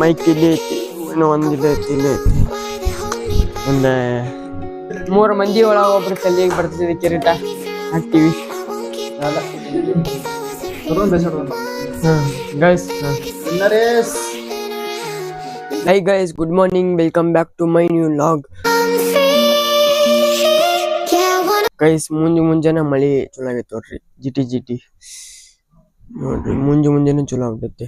Mic ಇಲ್ಲಿ ಐತಿ. ಇನ್ನೂ ಒಂದು ಇಲ್ಲಿ ಐತಿ ಮೂರು ಮಂದಿ ಒಳಗೆ ಒಬ್ರು ಕಲ್ಲಿಗೆ ಬರ್ತದೆ ಕಿರೀಟ ಹಾಕ್ತೀವಿ. Guys hi guys good morning welcome back to my new vlog guys ಮುಂಜು ಮುಂಜಾನೆ ಮಳಿ ಚಲೋ ಆಗೈತೆ ನೋಡ್ರಿ. ಜಿಟಿ ಜಿಟಿ. ನೋಡ್ರಿ, ಮುಂಜು ಮುಂಜಾನೆ ಚಲೋ ಆಗ್ತೈತೆ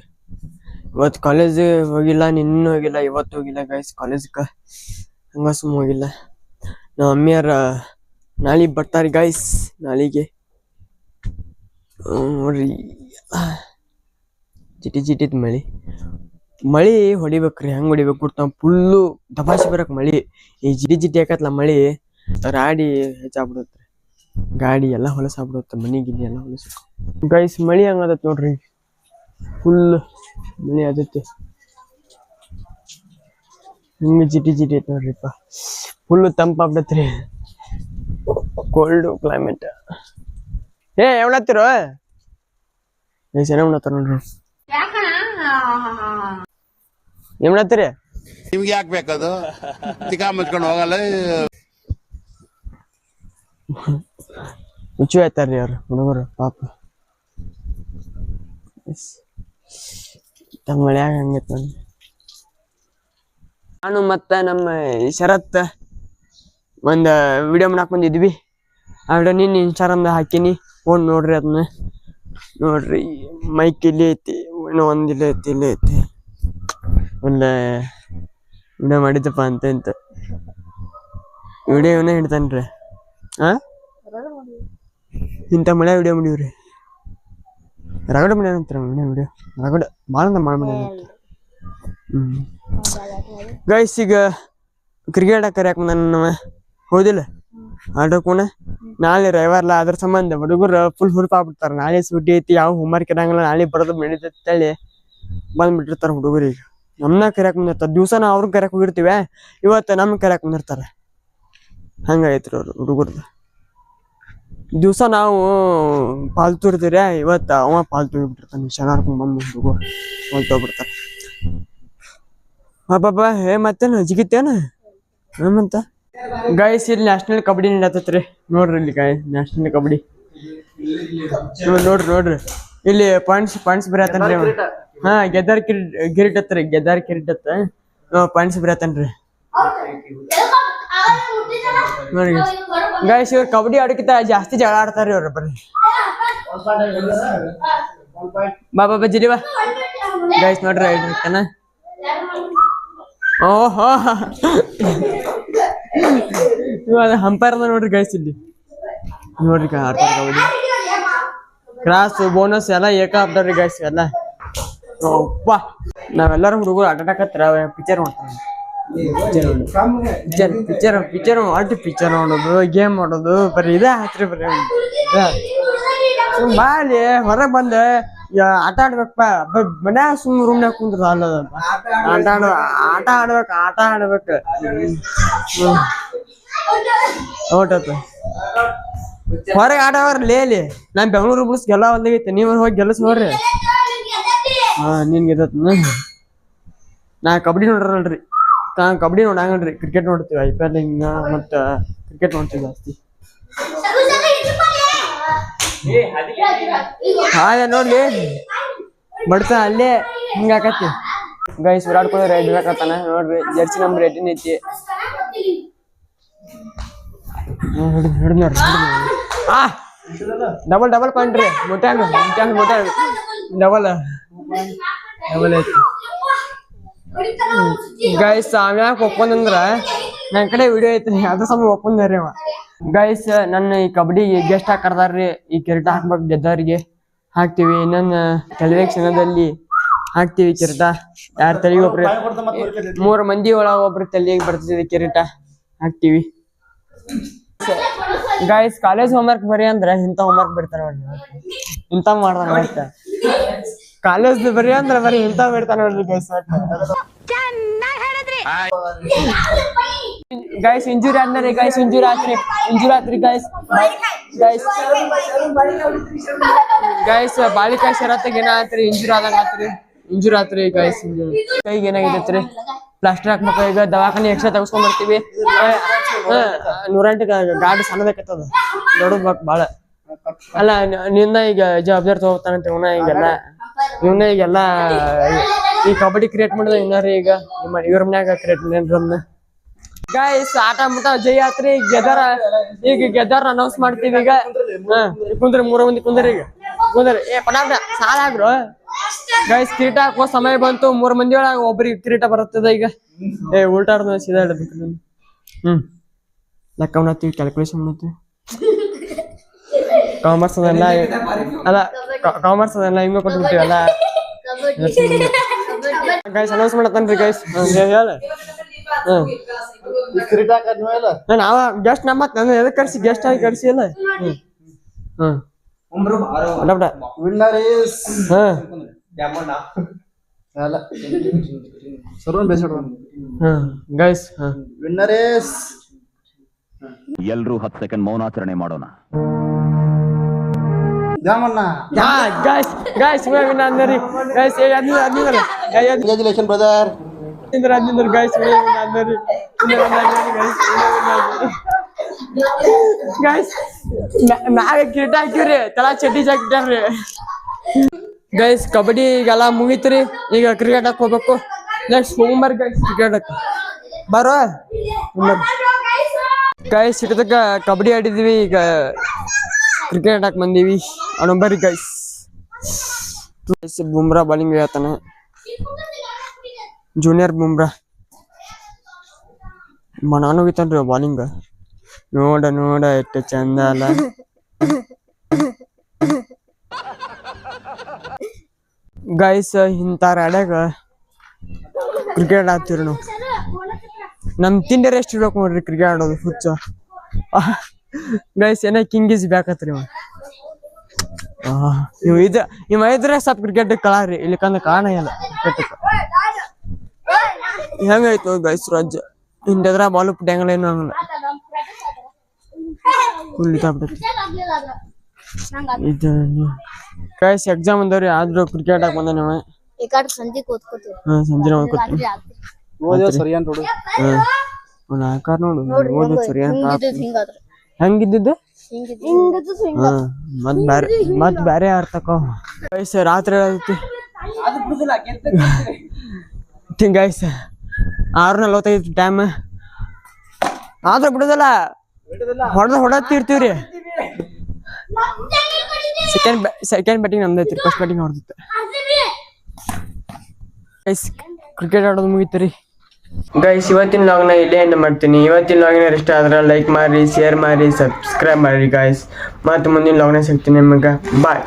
ಇವತ್ತು ಕಾಲೇಜ್ ಹೋಗಿಲ್ಲ, ನಿನ್ನೂ ಹೋಗಿಲ್ಲ, ಇವತ್ತು ಹೋಗಿಲ್ಲ ಗೈಸ್ ಕಾಲೇಜ್ಗೆ ಹಂಗ ಸುಮ್ ಹೋಗಿಲ್ಲ. ನಮ್ಮ ಅಮ್ಮಿಯಾರ ನಾಳೆ ಬರ್ತಾರೆ ಗೈಸ್ ನಾಳಿಗೆ. ನೋಡ್ರಿ. ಜಿಟಿ ಜಿಟಿದ್ ಮಳಿ. ಮಳಿ ಹೊಡಿಬೇಕ್ರಿ, ಹೆಂಗ್ ಹೊಡಿಬೇಕು ಗೊತ್ತಾ? ಫುಲ್ಲು ದಬಾಸಿ ಬರಕ್ ಮಳಿ. ಈ ಜಿಟಿ ಜಿಟಿ ಹಾಕತ್ಲ ಮಳಿ? ರಾಡಿ ಹೆಚ್ಚಾಗ್ಬಿಡುತ್ತೆ. ಗಾಡಿ ಎಲ್ಲ ಹೊಲಸಾಗ್ಬಿಡುತ್ತೆ, ಮನಿ ಗಿನಿ ಎಲ್ಲ ಹೊಲಸ ಗೈಸ್ ಮಳಿ ಹಂಗದತ್ ನೋಡ್ರಿ? ಫುಲ್ ಮಳಿ ಅದೈತಿ ಹಿಂಗೆ ಜಿಟಿ ಜಿಟಿ ಐತಿ ನೋಡ್ರಿಪ್ಪ ಫುಲ್ ತಂಪಾಗ್ಬಿಡತ್ರಿ ಕೋಲ್ಡು ಕ್ಲೈಮೇಟ್ ಏ ಎವಳತ್ತಿರೋ ಏ ಚೆನ್ನಾಗಿ ಉಣ್ಣತ್ತಾರ ನೋಡ್ರಿ ಮಾಡತ್ತೀರಿ ನಿಮ್ಗೆ ಯಾಕೆ ಬೇಕದು? ತಿಕಾ ಮುಚ್ಕೊಂಡು ಹೋಗಲ್ಲ. ಹುಚ್ಚು ಆಯ್ತಾರ್ರಿ ಅವ್ರು ಹುಡುಗರು ಪಾಪ. ಎಸ್. ತಮ್ಮ ಹಂಗೈತ್ ನೋಡಿ ನಾನು ಮತ್ತ ನಮ್ಮ ಶರತ್ ಒಂದು ವಿಡಿಯೋ ಮಾಡಕ್ ಬಂದಿದ್ವಿ. ಆ ವಿಡಿಯೋ ನಿನ್ನ ಇನ್ಸ್ಟಾಗ್ರಾಮ್ದಾಗ ಹಾಕಿನಿ. ಫೋನ್ ನೋಡ್ರಿ ಅದನ್ನ ನೋಡ್ರಿ ಮೈಕ್ ಇಲ್ಲಿ ಐತಿ ಒಂದ್ ಇಲ್ಲಿ ಐತಿ ಇಲ್ಲಿ ಐತಿ. ಒಂದು ವಿಡಿಯೋ ಮಾಡಿದ್ದಪ್ಪ ಅಂತ ಅಂತ ವಿಡಿಯೋ ಇವನೇ ಹಿಡ್ತಾನ್ರಿ? ಆ? ಇಂಥ ಮಳೆ ವಿಡಿಯೋ ಮಾಡಿವ್ರಿ. ರಗಡ ಮನೆ ಅಂತಾರೆ ಮನೆ ವಿಡಿಯೋ ರಗಡ ಭಾಳ ಅಂದ್ರೆ ಮನೆ ಹ್ಮ್. ಗೈಸ್ ಈಗ ಕ್ರಿಕೆಟ್ ಕರ್ಯಾಕ ನನ್ನ ಹೌದಿಲ್ಲ? ಆಡೋಕೋಣ ನಾಳೆ ರವಿವಾರಲ್ಲ ಅದ್ರ ಸಂಬಂಧ ಹುಡುಗರು ಫುಲ್ ಹುರುಪಾಗ್ಬಿಡ್ತಾರ ನಾಳೆ ಸುಟ್ಟಿ ಐತಿ, ಯಾವ ಹೋಮ್ವರ್ಕ್ ಇರಂಗಿಲ್ಲ, ನಾಳೆ ಬರೋದು ನಡೀತೈತಿ ಹೇಳಿ ಹುಡುಗರು ಹುಡುಗರಿಗೆ ನಮ್ಮನ್ನ ಕರ್ಯಾಕ ಬಂದಿರ್ತಾರೆ. ದಿವಸ ನಾವು ಅವ್ರನ್ನ ಕರ್ಯಾಕ ಹೋಗಿರ್ತೀವಿ, ಇವತ್ತು ನಮ್ಗೆ ಕರ್ಯಾಕ ಬಂದಿರ್ತಾರೆ. ಹಂಗೈತ್ರಿ ಅವ್ರು, ಹುಡುಗರ್ದು. ದಿವಸ ನಾವು ಪಾಲ್ತು ಇರ್ತೀರಿ ಇವತ್ತು ಅವ ಪಾಲ್ತು ಬಿಟ್ಟಿರ್ತಾನೆ ಶನಾರ್ ಬಂದು ಹುಡುಗ ಪಾಲ್ತು ಹೋಗ್ಬಿಡ್ತಾನೆ ಅಬ್ಬಬ್ಬ ಹೇ ಮತ್ತೇನು, ಜಿಗಿತೇನ? ಏಮಂತ ಮತ್ತ? ಗಾಯ್ಸ್ ಇಲ್ಲಿ ನ್ಯಾಷನಲ್ ಕಬಡ್ಡಿ ನಡತೈತ್ರಿ. ನೋಡ್ರಿ ಇಲ್ಲಿ ಗಾಯ್ ನ್ಯಾಷನಲ್ ಕಬಡ್ಡಿ. ನೋಡ್- ನೋಡ್ರಿ ನೋಡ್ರಿ. ಇಲ್ಲಿ ಪಾಯಿಂಟ್ಸ್ ಪಾಯಿಂಟ್ಸ್ ಬರತ್ತನ್ರಿ. ಹಾ, ಗೆದ್ದಾರ್ ಕಿರಿಟ್ ಗಿರೀಟ್ ಹತ್ರಿ ಗೆದ್ದಾರ್ ಕಿರಿಟ್ ಹತ್ತ. ಪಾಯಿಂಟ್ಸ್ ಬರತ್ತನ್ರಿ ನೋಡಿ ಗಾಯ್ಸ್ ಇವ್ರು ಕಬಡ್ಡಿ ಆಡಕ್ಕಿಂತ ಜಾಸ್ತಿ ಜಗಳ ಆಡ್ತಾರೆ ಇವ್ರು ಬರ್ರಿ ಬಾ ಬಾ ಬಾ ಬಾ. ಗೈಸ್ ನೋಡ್ರಿ ಇರ್ತಾನ ಓಹೋ. ಇವಾಗ ಹಂಪೈರ್ ನೋಡ್ರಿ ಗೈಸ್ ಇಲ್ಲಿ. ನೋಡ್ರಿ ಆಡ್ತಾರ ಕಬಡ್ಡಿ. ಕ್ರಾಸ್ ಬೋನಸ್ ಎಲ್ಲ ಏಕ ಆಗ್ತಾರ್ರಿ ಗೈಸ್ ಎಲ್ಲ. ನಾವೆಲ್ಲರೂ ಹುಡುಗರು ಆಟ ಆಡಕತ್ರ ಪಿಕ್ಚರ್ ನೋಡ್ತಾರ ಪಿಕ್ಚರ್ ಪಿಕ್ಚರ್ ಪಿಕ್ಚರ್ ಪಿಕ್ಚರ್ ನೋಡೋದು ಗೇಮ್ ಮಾಡೋದು ಬರೀ ಇದೇ ಆತ್ರಿ ಬರೀ ಬಾಲಿ ಹೊರಗೆ ಬಂದ. ಆಟ ಆಡ್ಬೇಕಪ್ಪ ಮನೆ ಮನ್ಯಾಗ ಸುಮ್ ರೂಮ್ನಾಗ ಕುಂದ್ರ ಅಲ್ಲದ ಆಟ ಆಡ ಆಟ ಆಡ್ಬೇಕು ಆಟ ಆಡ್ಬೇಕು. ಓಟತ್ತ ಹೊರಗೆ ಆಡವ್ರ ಲೇಲಿ ನಾನು ಬೆಂಗಳೂರು ಬಿಡಿಸ್ ಗೆಲ್ಲ ಒಂದಾಗೈತೆ ನೀವ್ ಹೋಗಿ ಗೆಲ್ಲಸ್ ನೋಡ್ರಿ. ಹಾ, ನಿನ್ಗೆ ನಾ ಕಬಡ್ಡಿ ನೋಡ್ರಲ್ರಿ. ನಾ ಕಬಡ್ಡಿ ನೋಡಂಗಲ್ರಿ ಕ್ರಿಕೆಟ್ ನೋಡ್ತೀವಿ ಐ ಪಿ ಎಲ್ ಹಿಂಗ ಮತ್ತ ಕ್ರಿಕೆಟ್ ನೋಡ್ತೀವಿ ಜಾಸ್ತಿ. ಹಾಯ ನೋಡ್ಲಿ. ಬಡ್ತ ಅಲ್ಲೇ ಹಿಂಗಾಕತ್ತಿ ಗೈಸ್ ವಿರಾಟ್ ಕೊಹ್ಲಿ ರೈಡ್ ಹಾಕತ್ತಾನ ನೋಡ್ರಿ ಜರ್ಸಿ ನಂಬರ್ ಏಟೀನ್ ಐತಿ. ಹಿಡ್ದ್ ನೋಡ್ರಿ ಆ ಡಬಲ್ ಡಬಲ್ ಪಾಯಿಂಟ್ ರೀ ಮುಟ್ಟಾನ ಮುಟ್ಟಾನ ಮುಟ್ಟಾನ ಡಬಲ್ ಡಬಲ್ ಐತಿ. ಗೈಸ್ ಆಮ್ಯಾಕ ಒಪ್ಪಂದಂದ್ರ ನನ್ ಕಡೆ ವಿಡಿಯೋ ಐತ್ರಿ, ಅದ್ರ ಸಮ ಒಪ್ಪಂದ್ರಿ ಅವ. ಗೈಸ್ ನನ್ನ ಈ ಕಬಡ್ಡಿ ಗೆಸ್ಟ್ ಹಾಕರ್ದಾರ್ರಿ ಈ ಕಿರೀಟ ಹಾಕ್ಬೇಕು ಗೆದ್ದವ್ರಿಗೆ. ಹಾಕ್ತಿವಿ. ನನ್ ತಲೆ ಕ್ಷಣದಲ್ಲಿ ಹಾಕ್ತಿವಿ ಕಿರೀಟ. ಯಾರ ತಲೆಗೆ ಒಬ್ರು, ಮೂರು ಮಂದಿ ಒಳಗ ಒಬ್ರು ತಲೆಗೆ ಬರ್ತದೆ ಕಿರೀಟ. ಹಾಕ್ತಿವಿ. ಗೈಸ್ ಕಾಲೇಜ್ ಹೋಮ್ವರ್ಕ್ ಬರೀ ಅಂದ್ರ ಇಂಥ ಹೋಮ್ವರ್ಕ್ ಬಿಡ್ತಾರ ಇಂಥ ಮತ್ತೆ ಕಾಲೇಜ್ ಬರೀ ಅಂದ್ರ ಬರೀ ಇಂತ ಬಿಡ್ತಾನ ನೋಡ್ರಿ ಗೈಸ್ ಗೈಸ್ ಇಂಜುರಿ ಆದ್ಮೇಲೆ ಗೈಸ್ ಇಂಜುರಿ ಆತ್ರಿ ಇಂಜುರಿ ಆತ್ರಿ ಗೈಸ್ ಗೈಸ್ ಗೈಸ್ ಬಾಳಿಕಾಯಿ ಶರತ್ತಿಗೆ ಏನ ಆತ್ರಿ ಇಂಜುರಿ ಆದಾಗ ಆತ್ರಿ. ಇಂಜುರಿ ಆತ್ರಿ ಗೈಸ್ ಕೈಗೆ ಏನಾಗೈತ್ರಿ ಪ್ಲಾಸ್ಟರ್ ಹಾಕ್ಬೇಕು ಈಗ ದವಾಖಾನೆ ಎಕ್ಸ್ಟ್ರಾ ತಗಸ್ಕೊಂಡ್ ಬರ್ತೀವಿ. ನೂರೆಂಟು ಗಾಡಿ ಸಣ್ಣದಕ್ಕತ್ತದ ದೊಡ್ಡ ಬಾಳ. ಅಲ್ಲ ನಿಂದ ನಿನ್ನ ಈಗ ಜವಾಬ್ದಾರಿ ತಗೋತಾನಂತ ಇವನ ಈಗೆಲ್ಲ. ಇವನ ಈಗೆಲ್ಲ ಈ ಕಬಡ್ಡಿ ಕ್ರಿಯೇಟ್ ಮಾಡಿದ ಇನ್ನಾರ ಈಗ ನಿಮ್ಮ ಇವ್ರ ಮನ್ಯಾಗ ಕ್ರಿಯೇಟ್ ಮಾಡ್ರನ್ನ ಗಾಯ್ಸ್ ಆಟ ಮುಟ ಜೈ ಆತ್ರಿ. ಈಗ ಗೆದ್ದಾರ, ಈಗ ಗೆದರ್ ಅನೌನ್ಸ್ ಮಾಡ್ತೀವಿ ಈಗ. ಕುಂದ್ರಿ, ಮೂರ ಮಂದಿ ಕುಂದ್ರಿ ಈಗ. ಕುಂದ್ರಿ. ಏ ಪಟಾಟ ಸಾಲ ಆಗ್ರು? ಗೈಸ್ ಕಿರೀಟ ಹಾಕುವ ಸಮಯ ಬಂತು. ಮೂರ್ ಮಂದಿ ಒಳಗ ಒಬ್ರಿಗೆ ಕಿರೀಟ ಬರುತ್ತದೆ ಈಗ. ಏ ಉಲ್ಟಾರ ಸೀದಾ ಇಡಬೇಕು. ಹ್ಮ್. ಲೆಕ್ಕ ಮಾಡ್ತೀವಿ ಕ್ಯಾಲ್ಕುಲೇಷನ್ ಮಾಡ್ತೀವಿ ಕಾಮರ್ಸ್ ಅದೆಲ್ಲ ಅಲ್ಲ ಕಾಮರ್ಸ್ ಅದೆಲ್ಲ ಹಿಂಗ ಕೊಟ್ಬಿಟ್ಟಿವಲ್ಲ ಗೈಸ್ ಅನೌನ್ಸ್ ಮಾಡತ್ತನ್ರಿ ಗೈಸ್ ಹೇಳ. ನಾವ ಗೆಸ್ಟ್ ನಮ್ಮ ಎದ ಎದಕ್ ಕರ್ಸಿ? ಗೆಸ್ಟ್ ಆಗಿ ಕರ್ಸಿ ಅಲ್ಲ? ಹ್ಮ್. ವಿನ್ನರ್ ಇಸ್ ಸರ್ವನ್ ಬೇಸಿಡ್ ಗೈಸ್ ವಿನ್ನರ್ ಇಸ್ ಎಲ್ರೂ ಹತ್ತು ಸೆಕೆಂಡ್ ಮೌನಾಚರಣೆ ಮಾಡೋಣ. ದ್ಯಾಮಣ್ಣ ಹಾ ಗೈಸ್ ಗೈಸ್ ವಿನ ಗಾಯ್ಸ್ ಗೈಸ್ ಏ ಅದ್ನಿ ಅದ್ನಿಂದ್ರ ಏ ಅದ್ನಿ ಕಂಗ್ರಾಚುಲೇಷನ್ ಬ್ರದರ್ ಅದ್ನಿಂದ್ರ ಅದ್ನಿಂದ್ರ ಗೈಸ್ ವಿನ ಅಂದರಿ ಗೈಸ್ ನಾವೇ ಕಿರೀಟ ಹಾಕಿವ್ರಿ ತಳ ಚಡ್ಡಿ ಜಾಕಿಟ್ಟಾರ್ರಿ ಗೈಸ್ ಕಬಡ್ಡಿ ಈಗೆಲ್ಲ ಮುಗೀತ್ರಿ. ಈಗ ಕ್ರಿಕೆಟ್ ಹಾಕ್ ಹೋಗ್ಬೇಕು. ನೆಕ್ಸ್ಟ್ ಹೋಗ್ಬರ್ ಗೈಸ್ ಕ್ರಿಕೆಟ್ ಬರೋ? ಗೈಸ್ ಇಟ್ಟದಕ್ಕ ಕಬಡ್ಡಿ ಆಡಿದ್ವಿ ಈಗ ಕ್ರಿಕೆಟ್ ಆಟಕ್ಕೆ ಬಂದೀವಿ. ಅವನೊಬ್ಬರಿ ಗೈಸ್ ಬುಮ್ರಾ ಬಾಲಿಂಗ್ ಹೇಳ್ತಾನೆ. ಜೂನಿಯರ್ ಬುಮ್ರಾ. ನಾನು ಹೋಗಿತ್ತಾನ್ರಿ ಬಾಲಿಂಗ್ ನೋಡ ನೋಡ, ಎಷ್ಟು ಚಂದ ಅಲ್ಲ. ಗೈಸ್ ಇಂಥವ್ರ ರಾಡ್ಯಾಗ ಕ್ರಿಕೆಟ್ ಆಡ್ತೀವಿ ನಾವು ನಮ್ ತಿಂಡಿ ರೆಸ್ಟ್ ಇರಬೇಕು ನೋಡ್ರಿ ಕ್ರಿಕೆಟ್ ಆಡೋದು ಹುಚ್ಚ. ಗೈಸ್ ಏನ ಕಿಂಗ್ ಬೇಕತ್ರಿ ನೀವು ಇವ ಇವ್ ಇದ ಇವ ಇದ್ರೆ ಸ್ವಲ್ಪ ಕ್ರಿಕೆಟ್ ಕಳಾರಿ ಇಲ್ಲಿಕಂದ್ರೆ ಕಾಣ ಇಲ್ಲ. ಕ್ರಿಕೆಟ್ ಹೆಂಗಾಯ್ತು ಗೈಸ್ ರಾಜ್ಯ ಇಂದದ್ರ ಬಾಲು ಪುಟ್ಯಾಂಗಲ್ಲ ಏನು ಹಂಗಲ್ಲ ಇದು ಗೈಸ್ ಎಕ್ಸಾಮ್ ಅಂದವ್ರಿ ಆದ್ರೂ ಕ್ರಿಕೆಟ್ ಹಾಕ್ ಬಂದ ನೀವು ಸಂಜೆ ಹಾ ಸಂಜೆ ಮಾಡ್ಕೊತೀನಿ ಓದ್ಯೋ ಸರಿ ಅಂತ ನೋಡು. ಹ್ಮ್ ಒಂದು ಆಕಾರ ನೋಡು ಓದು ಸರಿ ಹಿಂಗಾದ್ರೆ. ಹಿಂಗಿದ್ದು ಮತ್ ಬ್ಯಾರೆ ಮತ್ ಬ್ಯಾರೆ ಅರ್ಥಕೋ ಗೈಸ್ ರಾತ್ರಿ ತಿಂಗಾಯ್ಸ ಆರು ನಲ್ವತ್ತೈದು ಟೈಮ್ ಆದ್ರೂ ಬಿಡುದಲ್ಲ. ಹೊಡೆದ ಹೊಡತ್ತಿರ್ತೀವ್ರಿ ಸೆಕೆಂಡ್ ಸೆಕೆಂಡ್ ಬ್ಯಾಟಿಂಗ್ ನಮ್ದೈತಿ ಫಸ್ಟ್ ಬ್ಯಾಟಿಂಗ್ ಹೊಡೆದಿತ್ತು ಕ್ರಿಕೆಟ್ ಆಡೋದು ಮುಗೀತು ಗೈಸ್ ಇವತ್ತಿನ ಲಾಗ್ನ ಇಲ್ಲೇ ಎಂಡ್ ಮಾಡ್ತೀನಿ. ಇವತ್ತಿನ ಲಾಗಿನ ಇಷ್ಟ ಆದ್ರೆ ಲೈಕ್ ಮಾಡಿ ಶೇರ್ ಮಾಡಿ ಸಬ್ಸ್ಕ್ರೈಬ್ ಮಾಡಿ ಗೈಸ್ ಮತ್ತು ಮುಂದಿನ ಲಾಗ್ನ ಸಿಗ್ತೀನಿ ನಿಮಗೆ. ಬಾಯ್